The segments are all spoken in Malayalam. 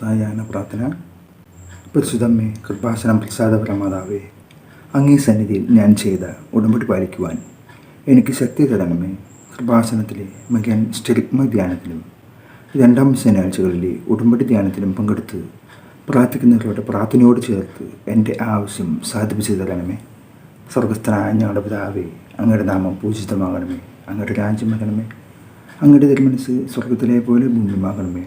സായാഹ്ന പ്രാർത്ഥന. പരിശുദ്ധമ്മേ കൃപാസനം പ്രസാദപരമാതാവേ അങ്ങേ സന്നിധിയിൽ ഞാൻ ചെയ്ത ഉടമ്പടി പാലിക്കുവാൻ എനിക്ക് ശക്തി തരണമേ. കൃപാസനത്തിലെ മകൻ സ്റ്റെറിഗ്മ ധ്യാനത്തിലും രണ്ടാം ശനിയാഴ്ചകളിലെ ഉടമ്പടി ധ്യാനത്തിലും പങ്കെടുത്ത് പ്രാർത്ഥിക്കുന്നവരുടെ പ്രാർത്ഥനയോട് ചേർത്ത് എന്റെ ആവശ്യം സാധിപ്പിച്ചു തരണമേ. സ്വർഗസ്ഥനായ ഞങ്ങളുടെ പിതാവേ അങ്ങയുടെ നാമം പൂജിതമാകണമേ. അങ്ങയുടെ രാജ്യം വരണമേ. അങ്ങയുടെ തിരുമനസ് സ്വർഗത്തിലെ പോലെ ഭൂമിയുമാകണമേ.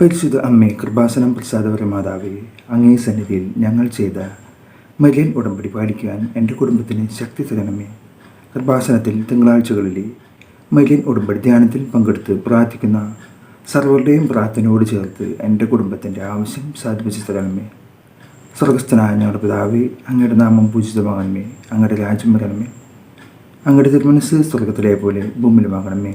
പരിശുദ്ധ അമ്മേ കൃപാസനം പ്രസാദപര മാതാവേ അങ്ങേ സന്നിധിയിൽ ഞങ്ങൾ ചെയ്ത മരിയൻ ഉടമ്പടി പാലിക്കുവാൻ എന്റെ കുടുംബത്തിന് ശക്തി തരണമേ. കൃപാസനത്തിൽ തിങ്കളാഴ്ചകളിലെ മരിയൻ ഉടമ്പടി ധ്യാനത്തിൽ പങ്കെടുത്ത് പ്രാർത്ഥിക്കുന്ന സർവരുടെയും പ്രാർത്ഥനയോട് ചേർത്ത് എന്റെ കുടുംബത്തിന്റെ ആവശ്യം സാധിപ്പിച്ചു തരണമേ. സ്വർഗസ്ഥനായ ഞങ്ങളുടെ പിതാവേ അങ്ങയുടെ നാമം പൂജിതമാകണമേ അങ്ങയുടെ രാജ്യം വരണമേ. അങ്ങയുടെ തിരുമനസ് സ്വർഗത്തിലെ പോലെ ഭൂമിയിലുമാകണമേ.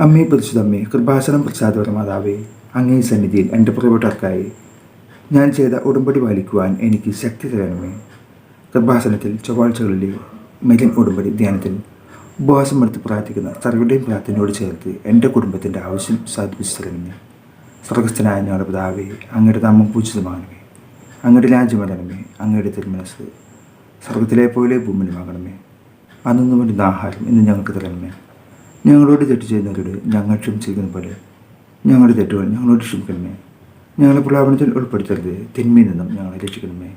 അമ്മേ പരിശുദ്ധമ്മേ കൃപാസനം പ്രസാദപരമാതാവേ അങ്ങേ സന്നിധിയിൽ എന്റെ പ്രിയപ്പെട്ടവർക്കായി ഞാൻ ചെയ്ത ഉടമ്പടി പാലിക്കുവാൻ എനിക്ക് ശക്തി തരണമേ. കൃപാസനത്തിൽ ചൊവ്വാഴ്ചകളിലെ മെലിൻ ഉടമ്പടി ധ്യാനത്തിൽ ഉപവാസം എടുത്ത് പ്രാർത്ഥിക്കുന്ന സർവരുടെയും പ്രാർത്ഥനയോട് ചേർത്ത് എന്റെ കുടുംബത്തിന്റെ ആവശ്യം സാധിപ്പിച്ചു തരണമേ. സ്വർഗസ്ഥനായ ഞങ്ങളുടെ പിതാവേ അങ്ങയുടെ നാമം പൂജിതമാകണമേ. അങ്ങയുടെ രാജ്യം വരണമേ അങ്ങയുടെ തിരുമനസ് സ്വർഗത്തിലെ പോലെ ഭൂമിയിലുമാകണമേ. അന്നു വേണ്ടുന്ന ആഹാരം ഇന്ന് ഞങ്ങൾക്ക് തരണമേ. ഞങ്ങളോട് തെറ്റ് ചെയ്യുന്നവരോട് ഞങ്ങൾ ക്ഷമിച്ചിരിക്കുന്ന പോലെ. ഞങ്ങളുടെ തെറ്റുകൾ ഞങ്ങളോട് ക്ഷമിക്കണമേ. ഞങ്ങളെ പ്രലാപനത്തിൽ ഉൾപ്പെടുത്തരുത്. തിന്മയിൽ നിന്നും ഞങ്ങളെ രക്ഷിക്കണമേ.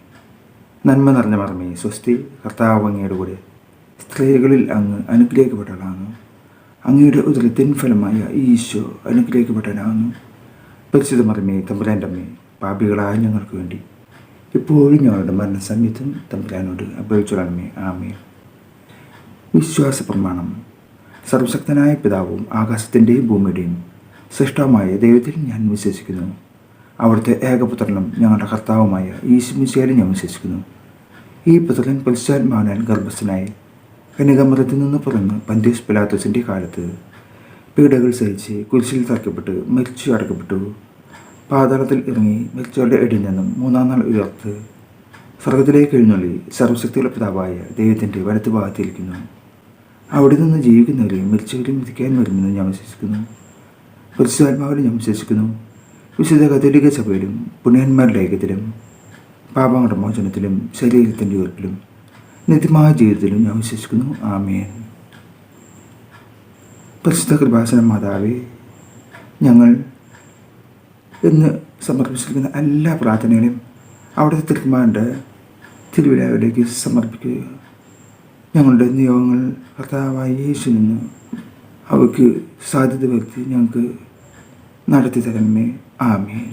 നന്മ നിറഞ്ഞ മറമേ സ്വസ്തി കർത്താവ് അങ്ങയുടെ കൂടെ. സ്ത്രീകളിൽ അങ്ങ് അനുഗ്രഹിക്കപ്പെട്ടവളാണ്. അങ്ങയുടെ ഉദരത്തിൻ ഫലമായ ഈശോ അനുഗ്രഹിക്കപ്പെട്ടവനാണ്. പരിശുദ്ധ മറമേ തമ്പുരാന്റെ അമ്മേ പാപികളായ ഞങ്ങൾക്ക് വേണ്ടി. ഇപ്പോഴും ഞങ്ങളുടെ മരണസമയത്തും തമ്പുരാനോട് അപേക്ഷിച്ചോളണമേ. ആമേ വിശ്വാസ പ്രമാണം സർവശക്തനായ പിതാവും ആകാശത്തിന്റെയും ഭൂമിയുടെയും സൃഷ്ടവുമായ ദൈവത്തിൽ ഞാൻ വിശ്വസിക്കുന്നു. അവിടുത്തെ ഏകപുത്രനും ഞങ്ങളുടെ കർത്താവുമായ ഈശുമിശയിലും ഞാൻ വിശ്വസിക്കുന്നു. ഈ പുത്രൻ പുൽസാത്മാവനാൽ ഗർഭസ്ഥനായി കനികമൃത്തിൽ നിന്ന് പുറന്ന് പന്തീസ് പിലാത്തസിന്റെ കാലത്ത് പീഡകൾ സഹിച്ച് കുരിശിൽ തറക്കപ്പെട്ട് മരിച്ചു അടക്കപ്പെട്ടു. പാതാളത്തിൽ ഇറങ്ങി മരിച്ചവരുടെ ഇടയിൽ നിന്നും മൂന്നാം നാൾ ഉയർത്ത് സ്വർഗത്തിലേക്ക് എഴുന്നള്ളി സർവശക്തിയുള്ള പിതാവായ ദൈവത്തിന്റെ വലത്ത് ഭാഗത്തിരിക്കുന്നു അവിടെ നിന്ന് ജീവിക്കുന്നവരെയും മരിച്ചവരെയും വിധിക്കാൻ വരുമെന്ന് ഞാൻ വിശ്വസിക്കുന്നു. പരിശുദ്ധാത്മാവിലും ഞാൻ വിശ്വസിക്കുന്നു. വിശുദ്ധ കത്തോലിക്ക സഭയിലും പുണ്യന്മാരുടെ ഐക്യത്തിലും പാപങ്ങളുടെ മോചനത്തിലും ശരീരത്തിന്റെ ഉയർപ്പിലും നിത്യമായ ജീവിതത്തിലും ഞാൻ വിശ്വസിക്കുന്നു. ആമേൻ. പരിശുദ്ധ കൃപാസന മാതാവേ ഞങ്ങൾ ഇന്ന് സമർപ്പിച്ചിരിക്കുന്ന എല്ലാ പ്രാർത്ഥനകളും അവിടുത്തെ തിരുമാന്റെ തിരുവിഴാവിലേക്ക് സമർപ്പിക്കുക. ഞങ്ങളുടെ നിയോഗങ്ങൾ യേശു നിന്ന് അവയ്ക്ക് സാധ്യത വരുത്തി ഞങ്ങൾക്ക് നടത്തി തരണമേ ആമേൻ.